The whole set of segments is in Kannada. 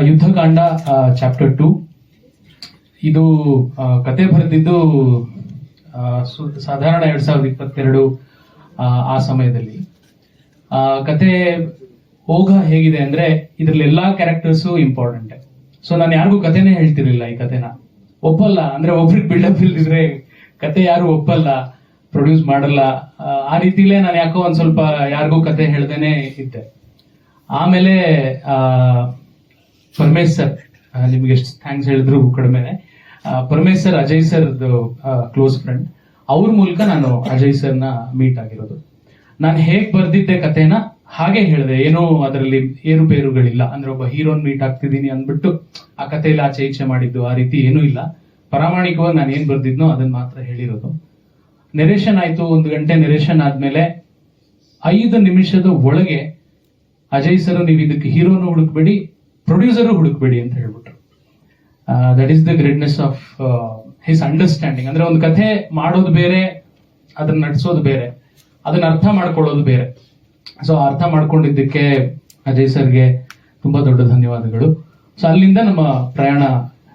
ಯುದ್ಧಕಾಂಡ ಚಾಪ್ಟರ್ ಟು ಇದು ಕತೆ ಬರೆದಿದ್ದು ಸಾಧಾರಣ ಎರಡ್ ಸಾವಿರದ ಇಪ್ಪತ್ತೆರಡು ಆ, ಸಮಯದಲ್ಲಿ. ಕತೆ ಹೋಗ ಹೇಗಿದೆ ಅಂದ್ರೆ ಇದ್ರಲ್ಲಿ ಎಲ್ಲಾ ಕ್ಯಾರೆಕ್ಟರ್ಸು ಇಂಪಾರ್ಟೆಂಟ್ ಸೊ ನಾನು ಯಾರಿಗೂ ಕತೆನೇ ಹೇಳ್ತಿರ್ಲಿಲ್ಲ ಈ ಕತೆನ. ಒಪ್ಪಲ್ಲ ಅಂದ್ರೆ ಒಬ್ರಿಗೆ ಬಿಲ್ಡಪ್ ಇಲ್ದಿದ್ರೆ ಕತೆ ಯಾರು ಒಪ್ಪಲ್ಲ ಪ್ರೊಡ್ಯೂಸ್ ಮಾಡಲ್ಲ. ಆ, ರೀತಿಲೇ ನಾನು ಯಾಕೋ ಒಂದ್ ಸ್ವಲ್ಪ ಯಾರಿಗೂ ಕತೆ ಹೇಳ್ದೇನೆ ಇದ್ದೆ. ಆಮೇಲೆ ಪರಮೇಶ್ ಸರ್ ನಿಮ್ಗೆ ಎಷ್ಟು ಥ್ಯಾಂಕ್ಸ್ ಹೇಳಿದ್ರು ಕಡಿಮೆನೆ Paramesh sir Ajay sir close friend ಅವ್ರ ಮೂಲಕ ನಾನು ಅಜಯ್ ಸರ್ನ ಮೀಟ್ ಆಗಿರೋದು. ನಾನು ಹೇಗ್ ಬರ್ದಿದ್ದೆ ಕಥೆನ ಹಾಗೆ ಹೇಳಿದೆ. ಏನೋ ಅದರಲ್ಲಿ ಏರುಪೇರುಗಳಿಲ್ಲ. ಅಂದ್ರೆ ಒಬ್ಬ ಹೀರೋನ್ ಮೀಟ್ ಆಗ್ತಿದ್ದೀನಿ ಅಂದ್ಬಿಟ್ಟು ಆ ಕಥೆಯಲ್ಲಿ ಆಚೆ ಈಚೆ ಮಾಡಿದ್ದು ಆ ರೀತಿ ಏನೂ ಇಲ್ಲ. ಪ್ರಾಮಾಣಿಕವಾಗಿ ನಾನು ಏನ್ ಬರ್ದಿದ್ನೋ ಅದನ್ನ ಮಾತ್ರ ಹೇಳಿರೋದು. ನೆರೇಷನ್ ಆಯ್ತು. ಒಂದು ಗಂಟೆ ನೆರೇಷನ್ ಆದ್ಮೇಲೆ ಐದು ನಿಮಿಷದ ಒಳಗೆ ಅಜಯ್ ಸರ್ ನೀವು ಇದಕ್ಕೆ ಹೀರೋನು ಹುಡುಕ್ಬೇಡಿ. ಪ್ರೊಡ್ಯೂಸರು ಹುಡುಕ್ಬೇಡಿ ಅಂತ ಹೇಳ್ಬಿಟ್ರು. That is the greatness of his understanding ಅಂದ್ರೆ ಒಂದು ಕಥೆ ಮಾಡೋದು ಬೇರೆ, ಅದನ್ನ ನಡ್ಸೋದು ಬೇರೆ, ಅದನ್ನ ಅರ್ಥ ಮಾಡ್ಕೊಳ್ಳೋದು ಬೇರೆ. ಸೊ ಅರ್ಥ ಮಾಡ್ಕೊಂಡಿದ್ದಕ್ಕೆ ಅಜಯ್ ಸರ್ಗೆ ತುಂಬಾ ದೊಡ್ಡ ಧನ್ಯವಾದಗಳು. ಸೊ ಅಲ್ಲಿಂದ ನಮ್ಮ ಪ್ರಯಾಣ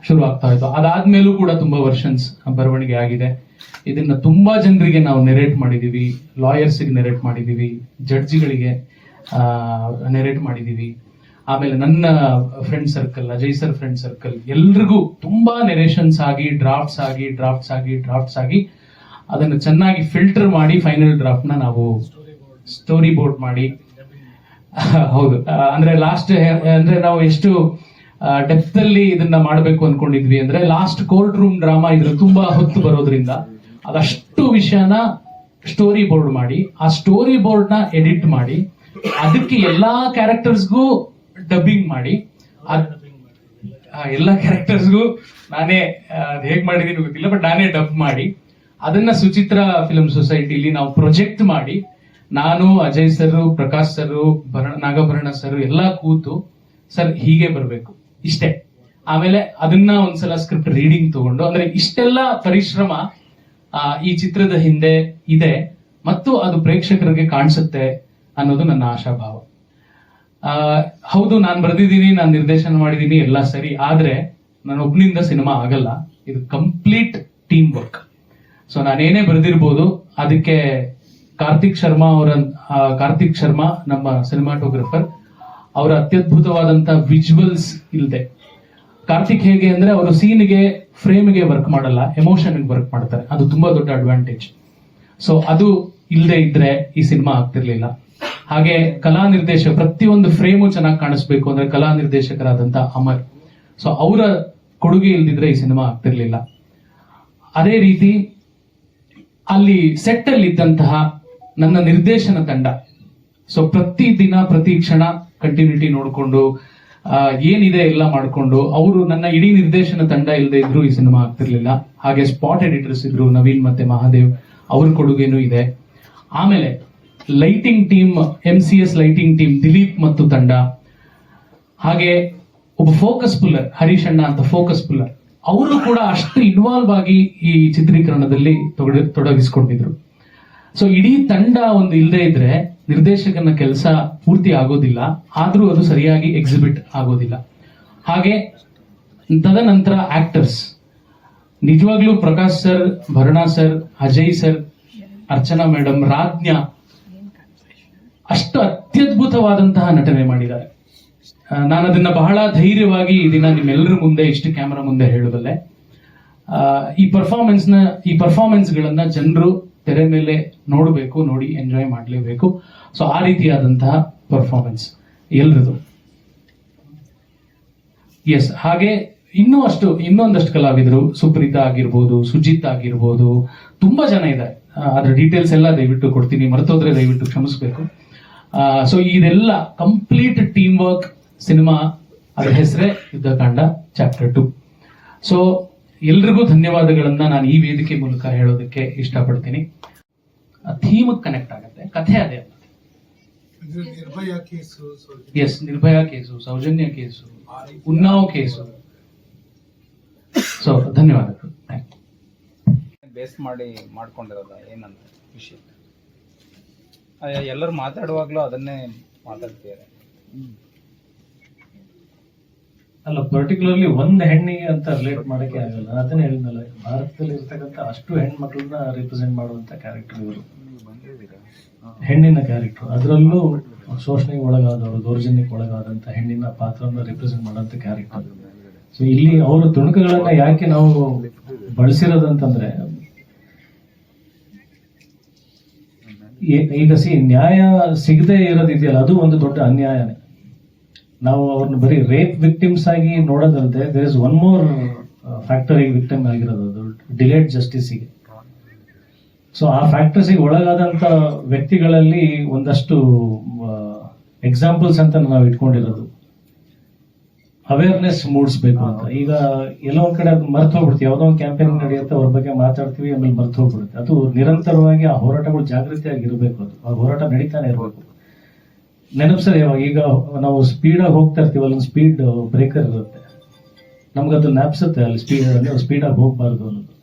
ಶುರು ಆಗ್ತಾ ಇತ್ತು. ಅದಾದ್ಮೇಲೂ ಕೂಡ ತುಂಬಾ ವರ್ಷನ್ಸ್ ಬರವಣಿಗೆ ಆಗಿದೆ. ಇದನ್ನ ತುಂಬಾ ಜನರಿಗೆ ನಾವು ನೆರೇಟ್ ಮಾಡಿದೀವಿ. ಲಾಯರ್ಸ್ಗೆ ನೆರೇಟ್ ಮಾಡಿದೀವಿ. ಜಡ್ಜಿಗಳಿಗೆ ನೆರೇಟ್ ಮಾಡಿದೀವಿ. ಆಮೇಲೆ ನನ್ನ friend circle Ajay sir friend circle ಎಲ್ರಿಗೂ ತುಂಬಾ ನೆರೇಷನ್ಸ್ ಆಗಿ ಡ್ರಾಫ್ಟ್ಸ್ ಆಗಿ ಡ್ರಾಫ್ಟ್ಸ್ ಆಗಿ ಡ್ರಾಫ್ಟ್ಸ್ ಆಗಿ ಅದನ್ನು ಚೆನ್ನಾಗಿ ಫಿಲ್ಟರ್ ಮಾಡಿ ಫೈನಲ್ ಡ್ರಾಫ್ಟ್ ನಾವು ಸ್ಟೋರಿ ಬೋರ್ಡ್ ಮಾಡಿ. ಹೌದು. ಅಂದ್ರೆ ಲಾಸ್ಟ್ ಅಂದ್ರೆ ನಾವು ಎಷ್ಟು ಡೆಪ್ತ್ ಅಲ್ಲಿ ಇದನ್ನ ಮಾಡಬೇಕು ಅನ್ಕೊಂಡಿದ್ವಿ ಅಂದ್ರೆ ಲಾಸ್ಟ್ ಕೋರ್ಟ್ ರೂಮ್ ಡ್ರಾಮಾ ಇದ್ರ ತುಂಬಾ ಹೊತ್ತು ಬರೋದ್ರಿಂದ ಅದಷ್ಟು ವಿಷಯನ ಸ್ಟೋರಿ ಬೋರ್ಡ್ ಮಾಡಿ, ಆ ಸ್ಟೋರಿ ಬೋರ್ಡ್ನ ಎಡಿಟ್ ಮಾಡಿ, ಅದಕ್ಕೆ ಎಲ್ಲಾ ಕ್ಯಾರೆಕ್ಟರ್ಸ್ಗೂ ಡಬ್ಬಿಂಗ್ ಮಾಡಿ. ಎಲ್ಲ ಕ್ಯಾರೆಕ್ಟರ್ಸ್ಗೂ ನಾನೇ ಅದು ಹೇಗ್ ಮಾಡಿದೀನಿ ಗೊತ್ತಿಲ್ಲ ಬಟ್ ನಾನೇ ಡಬ್ ಮಾಡಿ. ಅದನ್ನ ಸುಚಿತ್ರ ಫಿಲ್ಮ್ ಸೊಸೈಟಿಲಿ ನಾವು ಪ್ರೊಜೆಕ್ಟ್ ಮಾಡಿ. ನಾನು, Ajay sir Prakash sir Bharana, Nagabharana sir ಎಲ್ಲ ಕೂತು, ಸರ್, ಹೀಗೆ ಬರಬೇಕು, ಇಷ್ಟೇ. ಆಮೇಲೆ ಅದನ್ನ ಒಂದ್ಸಲ ಸ್ಕ್ರಿಪ್ಟ್ ರೀಡಿಂಗ್ ತಗೊಂಡು, ಅಂದ್ರೆ ಇಷ್ಟೆಲ್ಲ ಪರಿಶ್ರಮ ಈ ಚಿತ್ರದ ಹಿಂದೆ ಇದೆ, ಮತ್ತು ಅದು ಪ್ರೇಕ್ಷಕರಿಗೆ ಕಾಣಿಸುತ್ತೆ ಅನ್ನೋದು ನನ್ನ ಆಶಾಭಾವ. ಹೌದು, ನಾನು ಬರೆದಿದ್ದೀನಿ, ನಾನು ನಿರ್ದೇಶನ ಮಾಡಿದ್ದೀನಿ, ಎಲ್ಲ ಸರಿ. ಆದ್ರೆ ನಾನು ಒಬ್ಬನಿಂದ ಸಿನಿಮಾ ಆಗಲ್ಲ. ಇದು ಕಂಪ್ಲೀಟ್ ಟೀಮ್ ವರ್ಕ್ ಸೊ ನಾನೇನೇ ಬರೆದಿರ್ಬೋದು, ಅದಕ್ಕೆ ಕಾರ್ತಿಕ್ ಶರ್ಮಾ ಅವರ ಕಾರ್ತಿಕ್ ಶರ್ಮಾ ನಮ್ಮ ಸಿನಿಮಾಟೋಗ್ರಫರ್, ಅವರ ಅತ್ಯದ್ಭುತವಾದಂತ ವಿಜುವಲ್ಸ್ ಇಲ್ಲದೆ ಕಾರ್ತಿಕ್ ಹೇಗೆ ಅಂದ್ರೆ, ಅವರು ಸೀನ್ಗೆ, ಫ್ರೇಮ್ಗೆ ವರ್ಕ್ ಮಾಡಲ್ಲ ಎಮೋಷನ್ ವರ್ಕ್ ಮಾಡ್ತಾರೆ. ಅದು ತುಂಬಾ ದೊಡ್ಡ ಅಡ್ವಾಂಟೇಜ್ ಸೊ ಅದು ಇಲ್ಲದೆ ಇದ್ರೆ ಈ ಸಿನಿಮಾ ಆಗ್ತಿರ್ಲಿಲ್ಲ. ಹಾಗೆ ಕಲಾ ನಿರ್ದೇಶಕ ಪ್ರತಿಯೊಂದು ಫ್ರೇಮು ಚೆನ್ನಾಗಿ ಕಾಣಿಸ್ಬೇಕು ಅಂದ್ರೆ ಕಲಾ ನಿರ್ದೇಶಕರಾದಂತ ಅಮರ್. ಸೊ ಅವರ ಕೊಡುಗೆ ಇಲ್ದಿದ್ರೆ ಈ ಸಿನಿಮಾ ಆಗ್ತಿರ್ಲಿಲ್ಲ. ಅದೇ ರೀತಿ, ಅಲ್ಲಿ ಸೆಟ್ ಅಲ್ಲಿ ಇದ್ದಂತಹ ನನ್ನ ನಿರ್ದೇಶನ ತಂಡ. ಸೊ ಪ್ರತಿ ದಿನ, ಪ್ರತಿ ಕ್ಷಣ ಕಂಟಿನ್ಯೂಟಿ ನೋಡಿಕೊಂಡು ಏನಿದೆ ಎಲ್ಲ ಮಾಡಿಕೊಂಡು, ಅವರು ನನ್ನ ಇಡೀ ನಿರ್ದೇಶನ ತಂಡ ಇಲ್ಲದೆ ಇದ್ರು ಈ ಸಿನಿಮಾ ಆಗ್ತಿರ್ಲಿಲ್ಲ. ಹಾಗೆ ಸ್ಪಾಟ್ ಎಡಿಟರ್ಸ್ ಇದ್ರು ನವೀನ್ ಮತ್ತೆ ಮಹಾದೇವ್, ಅವ್ರ ಕೊಡುಗೆನೂ ಇದೆ. ಆಮೇಲೆ lighting team M C S lighting team Dilip ಮತ್ತು ತಂಡ ಹಾಗೆ ಒಬ್ಬ ಫೋಕಸ್ ಪುಲ್ಲರ್ ಹರೀಶ್ ಅಣ್ಣ ಅಂತ ಫೋಕಸ್ ಪುಲ್ಲರ್ ಅವರು ಕೂಡ ಅಷ್ಟು ಇನ್ವಾಲ್ವ್ ಆಗಿ ಈ ಚಿತ್ರೀಕರಣದಲ್ಲಿ ತೊಡಗಿಸಿಕೊಂಡಿದ್ರು. ಸೊ ಇಡೀ ತಂಡ ಒಂದು ಇಲ್ಲದೆ ಇದ್ರೆ ನಿರ್ದೇಶಕನ ಕೆಲಸ ಪೂರ್ತಿ ಆಗೋದಿಲ್ಲ. ಆದ್ರೂ ಅದು ಸರಿಯಾಗಿ ಎಕ್ಸಿಬಿಟ್ ಆಗೋದಿಲ್ಲ. ಹಾಗೆ ತದನಂತರ ಆಕ್ಟರ್ಸ್ ನಿಜವಾಗ್ಲೂ Prakash sir, Bharana sir, Ajay sir, Archana madam, ರಾಜ್ಞಾ ಅಷ್ಟು ಅತ್ಯದ್ಭುತವಾದಂತಹ ನಟನೆ ಮಾಡಿದ್ದಾರೆ. ನಾನು ಅದನ್ನ ಬಹಳ ಧೈರ್ಯವಾಗಿ ಈ ದಿನ ನಿಮ್ಮೆಲ್ಲರ ಮುಂದೆ ಇಷ್ಟು ಕ್ಯಾಮರಾ ಮುಂದೆ ಹೇಳಬಲ್ಲೆ ಈ ಪರ್ಫಾರ್ಮೆನ್ಸ್ನ, ಈ ಪರ್ಫಾರ್ಮೆನ್ಸ್ ಗಳನ್ನ ಜನರು ತೆರೆ ಮೇಲೆ ನೋಡಬೇಕು, ನೋಡಿ ಎಂಜಾಯ್ ಮಾಡಲೇಬೇಕು. ಸೊ ಆ ರೀತಿಯಾದಂತಹ ಪರ್ಫಾರ್ಮೆನ್ಸ್ ಎಲ್ರದು. ಎಸ್ ಹಾಗೆ ಇನ್ನೂ ಅಷ್ಟು, ಇನ್ನೊಂದಷ್ಟು ಕಲಾವಿದರು, ಸುಪ್ರೀತಾ ಆಗಿರ್ಬೋದು, ಸುಜಿತ್ ಆಗಿರ್ಬೋದು, ತುಂಬಾ ಜನ ಇದ್ದಾರೆ. ಅದ್ರ ಡೀಟೇಲ್ಸ್ ಎಲ್ಲ ದಯವಿಟ್ಟು ಕೊಡ್ತೀನಿ, ಮರೆತೋದ್ರೆ ದಯವಿಟ್ಟು ಕ್ಷಮಿಸಬೇಕು. ಸೊ ಇದೆಲ್ಲ ಕಂಪ್ಲೀಟ್ ಟೀಮ್ ವರ್ಕ್ ಸಿನಿಮಾ ಅದ್ರ ಹೆಸರೇ ಯುದ್ಧಕಾಂಡ ಚಾಪ್ಟರ್ ಟು ಸೊ ಎಲ್ರಿಗೂ ಧನ್ಯವಾದಗಳನ್ನ ನಾನು ಈ ವೇದಿಕೆ ಮೂಲಕ ಹೇಳೋದಕ್ಕೆ ಇಷ್ಟಪಡ್ತೀನಿ. ಥೀಮ್ ಕನೆಕ್ಟ್ ಆಗುತ್ತೆ. ಕಥೆ ಅದೇ Nirbhaya case so yes Nirbhaya case Sowjanya case Unnao case. So ಧನ್ಯವಾದಗಳು. ಥ್ಯಾಂಕ್ ಯು ಬೇಸ್ ಮಾಡಿ ಮಾಡ್ಕೊಂಡಿರೋದ ಏನಂತ ವಿಷಯ? ಎಲ್ಲರೂ ಮಾತಾಡುವಾಗಲೂ ಅದನ್ನೇ ಮಾತಾಡ್ತಿದ್ದಾರೆ. ಅಲ್ಲ ಪರ್ಟಿಕ್ಯುಲರ್ಲಿ ಒಂದ್ ಹೆಣ್ಣಿಗೆ ಅಂತ ರಿಲೇಟ್ ಮಾಡಕ್ಕೆ ಆಗಲ್ಲ. ಅದನ್ನ ಹೇಳಿದ್ನಲ್ಲ ಭಾರತದಲ್ಲಿ ಇರ್ತಕ್ಕಂಥ ಅಷ್ಟು ಹೆಣ್ಮಕ್ಳನ್ನ ರಿಪ್ರೆಸೆಂಟ್ ಮಾಡುವಂತ ಕ್ಯಾರೆಕ್ಟರ್ ಇವರು. ಹೆಣ್ಣಿನ ಕ್ಯಾರೆಕ್ಟರ್ ಅದರಲ್ಲೂ ಶೋಷಣೆಗೆ ಒಳಗಾದವರು, ದೌರ್ಜನ್ಯಕ್ಕೆ ಒಳಗಾದಂತ ಹೆಣ್ಣಿನ ಪಾತ್ರವನ್ನು ರಿಪ್ರೆಸೆಂಟ್ ಮಾಡುವಂತ ಕ್ಯಾರೆಕ್ಟರ್ ಸೊ ಇಲ್ಲಿ ಅವರ ತುಣುಕುಗಳನ್ನ ಯಾಕೆ ನಾವು ಬಳಸಿರೋದಂತಂದ್ರೆ ಈ- ಈಗ ಸಿ, ನ್ಯಾಯ ಸಿಗದೆ ಇರೋದಿದೆಯಲ್ಲ, ಅದು ಒಂದು ದೊಡ್ಡ ಅನ್ಯಾಯನೇ. ನಾವು ಅವ್ರನ್ನ ಬರೀ ರೇಪ್ ವಿಕ್ಟಿಮ್ಸ್ ಆಗಿ ನೋಡೋದಲ್ಲದೆ there is one more factor ಈಗ ವಿಕ್ಟಿಮ್ ಆಗಿರೋದು, ಅದು ಡಿಲೇಡ್ ಜಸ್ಟಿಸ್ಗೆ ಸೊ ಆ ಫ್ಯಾಕ್ಟರ್ಸಿಗೆ ಒಳಗಾದಂತ ವ್ಯಕ್ತಿಗಳಲ್ಲಿ ಒಂದಷ್ಟು ಎಕ್ಸಾಂಪಲ್ಸ್ ಅಂತ ನಾವು ಇಟ್ಕೊಂಡಿರೋದು. ಅವೇರ್ನೆಸ್ ಮೂಡಿಸ್ಬೇಕು ಅಂತ. ಈಗ ಎಲ್ಲೋ ಕಡೆ ಅದು ಮರ್ತು ಹೋಗ್ಬಿಡ್ತೀವಿ. ಯಾವುದೋ ಒಂದು ಕ್ಯಾಂಪೇನ್ ನಡೆಯುತ್ತೆ ಅವ್ರ ಬಗ್ಗೆ ಮಾತಾಡ್ತೀವಿ ಆಮೇಲೆ ಮರ್ತು ಹೋಗ್ಬಿಡುತ್ತೆ. ಅದು ನಿರಂತರವಾಗಿ ಆ ಹೋರಾಟಗಳು ಜಾಗೃತಿಯಾಗಿ ಇರಬೇಕು ಅದು. ಆ ಹೋರಾಟ ನಡೀತಾನೆ ಇರಬೇಕು. ನೆನಪಿಸದೆ ಯಾವಾಗ ಈಗ ನಾವು ಸ್ಪೀಡಾಗಿ ಹೋಗ್ತಾ ಇರ್ತೀವಿ ಅಲ್ಲೊಂದು ಸ್ಪೀಡ್ ಬ್ರೇಕರ್ ಇರುತ್ತೆ. ನಮ್ಗೆ ಅದು ನ್ಯಾಪ್ಸುತ್ತೆ ಅಲ್ಲಿ ಸ್ಪೀಡ್ ಸ್ಪೀಡಾಗಿ ಹೋಗ್ಬಾರ್ದು ಅನ್ನೋದು.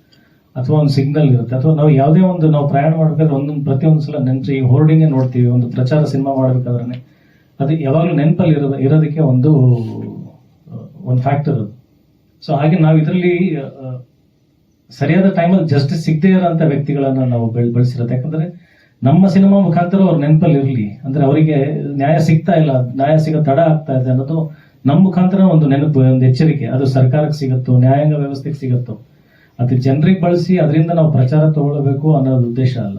ಅಥವಾ ಒಂದು ಸಿಗ್ನಲ್ ಇರುತ್ತೆ. ಅಥವಾ ನಾವು ಯಾವುದೇ ಒಂದು ನಾವು ಪ್ರಯಾಣ ಮಾಡಬೇಕಾದ್ರೆ ಒಂದೊಂದು ಪ್ರತಿಯೊಂದು ಸಲ ನೆನಪು ಈ ಹೋರ್ಡಿಂಗೇ ನೋಡ್ತೀವಿ. ಒಂದು ಪ್ರಚಾರ ಸಿನಿಮಾ ಮಾಡಬೇಕಾದ್ರೆ ಅದು ಯಾವಾಗಲೂ ನೆನಪಲ್ಲಿ ಇರೋ ಇರೋದಕ್ಕೆ ಒಂದು ಒಂದು ಫ್ಯಾಕ್ಟರ್ ಅದು ಸೊ ಹಾಗೆ ನಾವು ಇದರಲ್ಲಿ ಸರಿಯಾದ ಟೈಮಲ್ಲಿ ಜಸ್ಟಿಸ್ ಸಿಗದೇ ಇರೋಂಥ ವ್ಯಕ್ತಿಗಳನ್ನು ನಾವು ಬೆಳೆ ಬೆಳೆಸಿರೋದು. ಯಾಕಂದರೆ ನಮ್ಮ ಸಿನಿಮಾ ಮುಖಾಂತರ ಅವ್ರ ನೆನಪಲ್ಲಿ ಇರಲಿ ಅಂದರೆ ಅವರಿಗೆ ನ್ಯಾಯ ಸಿಗ್ತಾ ಇಲ್ಲ, ನ್ಯಾಯ ಸಿಗೋ ತಡ ಆಗ್ತಾ ಇದೆ ಅನ್ನೋದು ನಮ್ಮ ಮುಖಾಂತರ ಒಂದು ನೆನಪು, ಒಂದು ಎಚ್ಚರಿಕೆ. ಅದು ಸರ್ಕಾರಕ್ಕೆ ಸಿಗುತ್ತೋ, ನ್ಯಾಯಾಂಗ ವ್ಯವಸ್ಥೆಗೆ ಸಿಗುತ್ತೋ. ಅದು ಜನರಿಗೆ ಬಳಸಿ ಅದರಿಂದ ನಾವು ಪ್ರಚಾರ ತಗೊಳ್ಬೇಕು ಅನ್ನೋದು ಉದ್ದೇಶ ಅಲ್ಲ.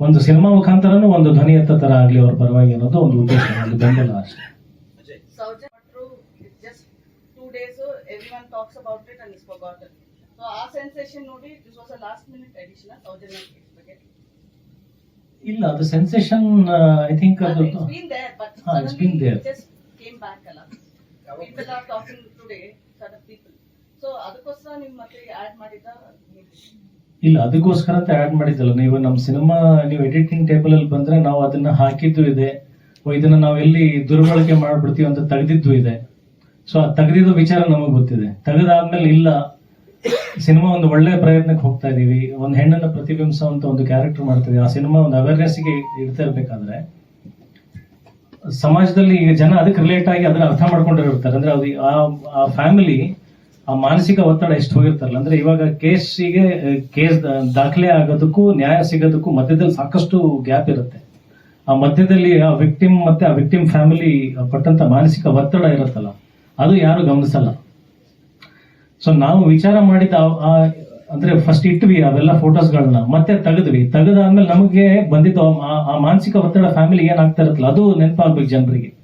ಒಂದು ಸಿನಿಮಾ ಮುಖಾಂತರನೂ ಒಂದು ಧ್ವನಿ ಎತ್ತ ಥರ ಆಗಲಿ ಅವ್ರ ಪರವಾಗಿ ಅನ್ನೋದು ಒಂದು ಉದ್ದೇಶ, ಒಂದು ಬೆಂಬಲ ಅಷ್ಟೇ. Talks about it and is forgotten. So our sensation nodi, this was a last minute addition, of case, okay? ಇಲ್ಲ ಅದು ಸೆನ್ಸೇಷನ್ ಐ ಥಿಂಕ್ ಅದು It's been there, but Ah, it's been suddenly there. it just came back ಅಲ್ಲ. People are talking today, certain people. So ಅದಕ್ಕೋಸ್ಕರ ನಿಮ್ ಮತ್ತೆ ಆಡ್ ಮಾಡಿದ ಇಲ್ಲ ಅದಕ್ಕೋಸ್ಕರ ಅಂತ ಆಡ್ ಮಾಡಿದ್ದಲ್ಲ ನೀವು ನಮ್ಮ ಸಿನಿಮಾ ನೀವು ಎಡಿಟಿಂಗ್ ಟೇಬಲ್ ಅಲ್ಲಿ ಬಂದ್ರೆ ನಾವು ಅದನ್ನ ಹಾಕಿದ್ದು ಇದೆ ಓ, ಇದನ್ನ ನಾವು ಎಲ್ಲಿ ದುರ್ಬಳಕೆ ಮಾಡ್ಬಿಡ್ತೀವಿ ಅಂತ ತೆಗೆದಿದ್ದು ಇದೆ ಸೊ ಆ ತೆಗೆದಿದ್ದು ವಿಚಾರ ನಮಗೆ ಗೊತ್ತಿದೆ. ತೆಗೆದಾದ್ಮೇಲೆ ಇಲ್ಲ, ಸಿನಿಮಾ ಒಂದು ಒಳ್ಳೆ ಪ್ರಯತ್ನಕ್ಕೆ ಹೋಗ್ತಾ ಇದೀವಿ, ಒಂದು ಹೆಣ್ಣನ್ನು ಪ್ರತಿಬಿಂಬಿಸುವಂತ ಒಂದು ಕ್ಯಾರೆಕ್ಟರ್ ಮಾಡ್ತೀವಿ ಆ ಸಿನಿಮಾ ಒಂದು ಅವೇರ್ನೆಸ್ಗೆ ಇಡ್ತಾ ಇರ್ಬೇಕಾದ್ರೆ, ಸಮಾಜದಲ್ಲಿ ಈಗ ಜನ ಅದಕ್ಕೆ ರಿಲೇಟ್ ಆಗಿ ಅದನ್ನ ಅರ್ಥ ಮಾಡ್ಕೊಂಡಿರ್ತಾರೆ ಅಂದ್ರೆ ಅದು ಆ- ಆ ಫ್ಯಾಮಿಲಿ ಆ ಮಾನಸಿಕ ಒತ್ತಡ ಎಷ್ಟು ಹೋಗಿರ್ತಾರಲ್ಲ, ಅಂದ್ರೆ ಇವಾಗ ಕೇಸಿಗೆ ಕೇಸ್ ದಾಖಲೆ ಆಗೋದಕ್ಕೂ, ನ್ಯಾಯ ಸಿಗೋದಕ್ಕೂ ಮಧ್ಯದಲ್ಲಿ ಸಾಕಷ್ಟು ಗ್ಯಾಪ್ ಇರುತ್ತೆ. ಆ ಮಧ್ಯದಲ್ಲಿ ಆ ವಿಕ್ಟಿಮ್ ಮತ್ತೆ ಆ ವಿಕ್ಟಿಮ್ ಫ್ಯಾಮಿಲಿ ಪಟ್ಟಂತ ಮಾನಸಿಕ ಒತ್ತಡ ಇರುತ್ತಲ್ಲ ಅದು ಯಾರು ಗಮನಿಸಲ್ಲ. ಸೊ ನಾವು ವಿಚಾರ ಮಾಡಿದ ಆ- ಆ- ಅಂದ್ರೆ ಫಸ್ಟ್ ಇಟ್ವಿ ಅವೆಲ್ಲ ಫೋಟೋಸ್ಗಳನ್ನ, ಮತ್ತೆ ತೆಗೆದ್ವಿ. ತೆಗೆದಾದ್ಮೇಲೆ ನಮಗೆ ಬಂದಿದ್ದು ಆ- ಆ ಮಾನಸಿಕ ಒತ್ತಡ ಫ್ಯಾಮಿಲಿ ಏನಾಗ್ತಾ ಇರುತ್ತಲ್ಲ, ಅದು ನೆನಪಾಗ್ಬೇಕು ಜನರಿಗೆ.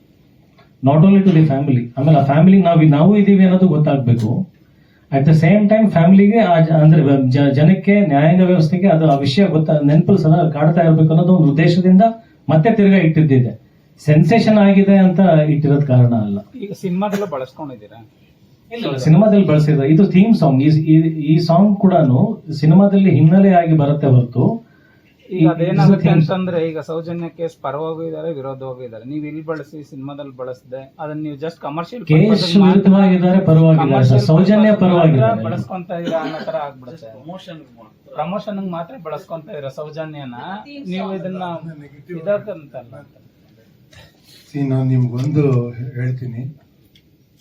Not only to the family ಆಮೇಲೆ ಆ ಫ್ಯಾಮಿಲಿ ನಾವು ನಾವು ಇದೀವಿ ಅನ್ನೋದು ಗೊತ್ತಾಗ್ಬೇಕು. ಅಟ್ ದ ಸೇಮ್ ಟೈಮ್ ಫ್ಯಾಮಿಲಿಗೆ ಅಂದ್ರೆ ಜ- ಜನಕ್ಕೆ ನ್ಯಾಯಾಂಗ ವ್ಯವಸ್ಥೆಗೆ ಅದು ಆ ವಿಷಯ ಗೊತ್ತ ನೆನಪು ಸದಾ ಕಾಡ್ತಾ ಇರಬೇಕು ಅನ್ನೋದು ಒಂದು ಉದ್ದೇಶದಿಂದ ಮತ್ತೆ ತಿರುಗಾ ಇಟ್ಟಿದ್ದಿದೆ. ಸೆನ್ಸೇಷನ್ ಆಗಿದೆ ಅಂತ ಇಟ್ಟಿರೋದ್ ಕಾರಣ ಅಲ್ಲ. ಈಗ ಸಿನಿಮಾದಲ್ಲೂ ಬಳಸ್ಕೊಂಡಿದ್ದೀರಾ? ಇಲ್ಲ ಸಿನಿಮಾದಲ್ಲಿ ಬಳಸಿದ ಇದು ಥೀಮ್ ಸಾಂಗ್ ಈ ಸಾಂಗ್ ಕೂಡ ಸಿನಿಮಾದಲ್ಲಿ ಹಿನ್ನೆಲೆ ಆಗಿ ಬರುತ್ತೆ ಹೊರತು. ಈಗ ಅದೇನಾಗುತ್ತೆ ಅಂತಂದ್ರೆ ಈಗ ಸೌಜನ್ಯಕ್ಕೆ ಕೇಸ್ ಪರವಾಗೂ ಇದಾರೆ ವಿರೋಧವಾಗೂ ಇದಾರೆ ನೀವು ಇಲ್ಲಿ ಬಳಸಿ ಸಿನಿಮಾದಲ್ಲಿ ಬಳಸದೆ ಅದನ್ನ ನೀವು ಜಸ್ಟ್ ಕಮರ್ಷಿಯಲ್ ಕೇಸ್ ವಿರುದ್ಧವಾಗಿದ್ದಾರೆ ಪರವಾಗಿದ್ದಾರೆ. ಸೌಜನ್ಯ ಪರವಾಗಿದ್ದಾರೆ. ಬಳಸ್ಕೊಂತ ಇದೀರಾ ಅನ್ನೋ ತರ ಆಗ್ಬಿಡುತ್ತೆ. ಪ್ರಮೋಷನ್ ಮಾತ್ರ. ಬಳಸ್ಕೊಂತ ಇದ್ರೆ ಸೌಜನ್ಯನ? ನೀವು ಇದನ್ನ ಇದಕ್ಕಂತಲ್ಲ ಸಿ, ನಾನು ನಿಮ್ಗೊಂದು ಹೇಳ್ತೀನಿ.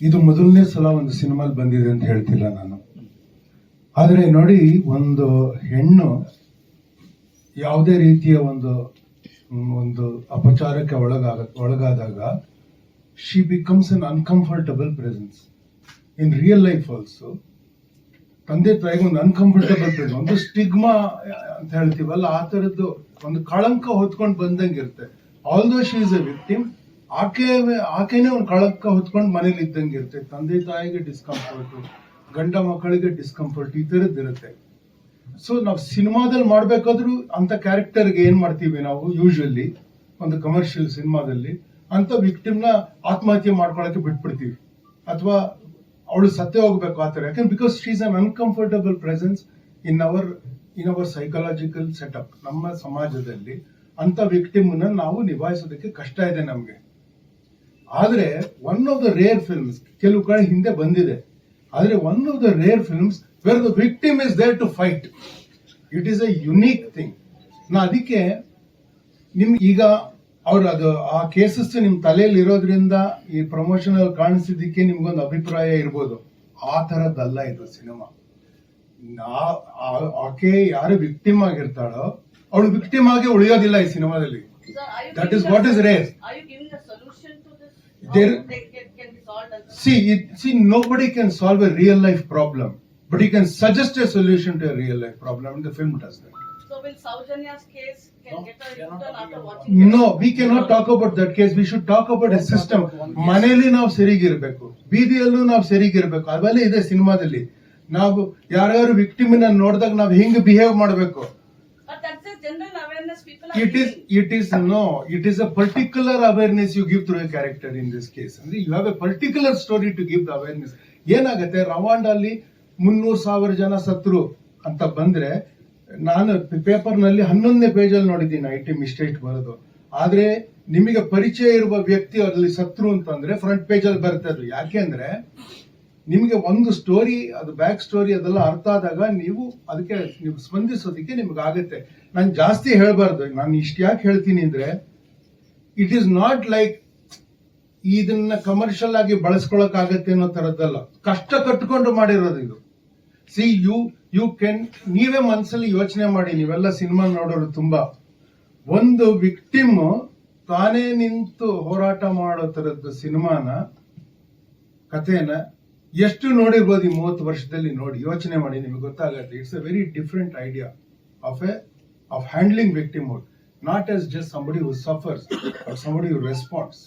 ಇದು ಮೊದಲನೇ ಸಲ ಒಂದು ಸಿನಿಮಾಲ್ ಬಂದಿದೆ ಅಂತ ಹೇಳ್ತಿಲ್ಲ ನಾನು. ಆದರೆ ನೋಡಿ, ಒಂದು ಹೆಣ್ಣು ಯಾವುದೇ ರೀತಿಯ ಒಂದು ಒಂದು ಅಪಚಾರಕ್ಕೆ ಒಳಗಾಗ, ಒಳಗಾದಾಗ, she becomes an uncomfortable presence in real life also ತಂದೆ ತಾಯಿಗೆ ಒಂದು ಅನ್ಕಂಫರ್ಟಬಲ್ ಪ್ರೆಸೆನ್ಸ್ ಒಂದು ಸ್ಟಿಗ್ಮಾ ಅಂತ ಹೇಳ್ತೀವಲ್ಲ, ಆ ತರದ್ದು ಒಂದು ಕಳಂಕ ಹೊತ್ಕೊಂಡು ಬಂದಂಗೆ ಇರುತ್ತೆ. ಆಲ್ ದೋ ಶಿ ಇಸ್ ಎ ವಿಕ್ಟಿಮ್ ಆಕೆ ಆಕೆನೇ ಒಂದು ಕಳಕ್ಕ ಹೊತ್ಕೊಂಡು ಮನೇಲಿ ಇದ್ದಂಗೆ ಇರುತ್ತೆ. ತಂದೆ ತಾಯಿಗೆ ಡಿಸ್ಕಂಫರ್ಟ್ ಗಂಡ ಮಕ್ಕಳಿಗೆ ಡಿಸ್ಕಂಫರ್ಟ್ ಈ ಥರದ್ದು ಇರುತ್ತೆ. ಸೊ ನಾವು ಸಿನಿಮಾದಲ್ಲಿ ಮಾಡಬೇಕಾದ್ರೂ ಅಂತ ಕ್ಯಾರೆಕ್ಟರ್ಗೆ ಏನು ಮಾಡ್ತೀವಿ ನಾವು? ಯೂಶುವಲಿ ಒಂದು ಕಮರ್ಷಿಯಲ್ ಸಿನಿಮಾದಲ್ಲಿ ಅಂತ ವಿಕ್ಟಿಮ್ನ ಆತ್ಮಹತ್ಯೆ ಮಾಡ್ಕೊಳಕ್ಕೆ ಬಿಟ್ಬಿಡ್ತೀವಿ. ಅಥವಾ ಅವಳು ಸತ್ತೇ ಹೋಗ್ಬೇಕು ಆ ಥರ. ಯಾಕಂದ್ರೆ because she's an uncomfortable presence in our in our psychological setup ನಮ್ಮ ಸಮಾಜದಲ್ಲಿ ಅಂತ ವಿಕ್ಟಿಮ್ ನಾವು ನಿಭಾಯಿಸೋದಕ್ಕೆ ಕಷ್ಟ ಇದೆ ನಮಗೆ. ಆದ್ರೆ one of the rare films ಕೆಲವು ಕಡೆ ಹಿಂದೆ ಬಂದಿದೆ. ಆದರೆ one of the rare films where the victim is there to fight it is a unique thing ನಾ ಅದಕ್ಕೆ ನಿಮ್ ಈಗ ಅವ್ರ ಅದು ಆ ಕೇಸಸ್ ನಿಮ್ ತಲೆಯಲ್ಲಿ ಇರೋದ್ರಿಂದ ಈ ಪ್ರಮೋಷನಲ್ ಕಾಣಿಸಿದ್ದಕ್ಕೆ ನಿಮ್ಗೊಂದು ಅಭಿಪ್ರಾಯ ಇರ್ಬೋದು. ಆ ಥರದ್ದಲ್ಲ ಇದು ಸಿನಿಮಾ. ಆಕೆ ಯಾರು ವಿಕ್ಟಿಮ್ ಆಗಿರ್ತಾಳೋ ಅವಳು ವಿಕ್ಟಿಮ್ ಆಗಿ ಉಳಿಯೋದಿಲ್ಲ ಈ ಸಿನಿಮಾದಲ್ಲಿ. That is what is giving a- See, it, see, nobody can solve a real life problem, but he can suggest a solution to a real life problem, and the film does that. So will Saujanya's case can get a return after watching? No, we cannot talk about that case. We should talk about a system. ಮನೆಯಲ್ಲಿ ನಾವು ಸರಿಗಿರ್ಬೇಕು ಬೀದಿಯಲ್ಲೂ ನಾವು ಸರಿಗಿರ್ಬೇಕು ಅವೆಲ್ಲ ಇದೆ ಸಿನಿಮಾದಲ್ಲಿ ನಾವು ಯಾರ್ಯಾರು ವಿಕ್ಟಿಮಿನ ನೋಡಿದಾಗ ನಾವು ಹೆಂಗ್ ಬಿಹೇವ್ ಮಾಡಬೇಕು But that's a general it giving. It is no it is a particular awareness you give through a character in this case ಅಂದ್ರೆ you have a particular story to give the awareness ಏನಾಗುತ್ತೆ? ರವಾಂಡಲ್ಲಿ ಮುನ್ನೂರು ಸಾವಿರ ಜನ ಸತ್ರು ಅಂತ ಬಂದ್ರೆ, ನಾನು ಪೇಪರ್ನಲ್ಲಿ ಹನ್ನೊಂದನೇ ಪೇಜ್ ಅಲ್ಲಿ ನೋಡಿದ್ದೀನಿ ಐ ಟಿ ಮಿಸ್ಟೇಕ್ ಬರೋದು. ಆದ್ರೆ ನಿಮಗೆ ಪರಿಚಯ ಇರುವ ವ್ಯಕ್ತಿ ಅಲ್ಲಿ ಸತ್ರು ಅಂತಂದ್ರೆ ಫ್ರಂಟ್ ಪೇಜ್ ಅಲ್ಲಿ ಬರುತ್ತೆ ಅದು. ಯಾಕೆ ಅಂದ್ರೆ ನಿಮಗೆ ಒಂದು ಸ್ಟೋರಿ ಅದು ಬ್ಯಾಕ್ ಸ್ಟೋರಿ ಅದೆಲ್ಲ ಅರ್ಥ ಆದಾಗ ನೀವು ಅದಕ್ಕೆ ನೀವು ಸ್ಪಂದಿಸೋದಕ್ಕೆ ನಿಮ್ಗೆ ಆಗುತ್ತೆ. ನಾನು ಜಾಸ್ತಿ ಹೇಳ್ಬಾರ್ದು. ನಾನು ಇಷ್ಟು ಯಾಕೆ ಹೇಳ್ತೀನಿ ಅಂದ್ರೆ ಇಟ್ ಈಸ್ ನಾಟ್ ಲೈಕ್ ಇದನ್ನ ಕಮರ್ಷಿಯಲ್ ಆಗಿ ಬಳಸ್ಕೊಳಕ್ ಆಗತ್ತೆ ಅನ್ನೋ ತರದ್ದಲ್ಲ. ಕಷ್ಟ ಕಟ್ಕೊಂಡು ಮಾಡಿರೋದು ಇದು. ಸಿ ಯು ಯು ಕೆನ್ ನೀವೇ ಮನಸ್ಸಲ್ಲಿ ಯೋಚನೆ ಮಾಡಿ. ನೀವೆಲ್ಲ ಸಿನಿಮಾ ನೋಡೋರು ತುಂಬಾ. ಒಂದು ವಿಕ್ಟಿಮ್ ತಾನೇ ನಿಂತು ಹೋರಾಟ ಮಾಡೋ ತರದ್ದು ಸಿನಿಮಾನ ಕಥೆನ ಎಷ್ಟು ನೋಡಿರ್ಬೋದು ಈ ಮೂವತ್ತು ವರ್ಷದಲ್ಲಿ ನೋಡಿ, ಯೋಚನೆ ಮಾಡಿ, ನಿಮಗೆ ಗೊತ್ತಾಗುತ್ತೆ. It's a very different idea of a of handling victim not as just somebody who suffers somebody who response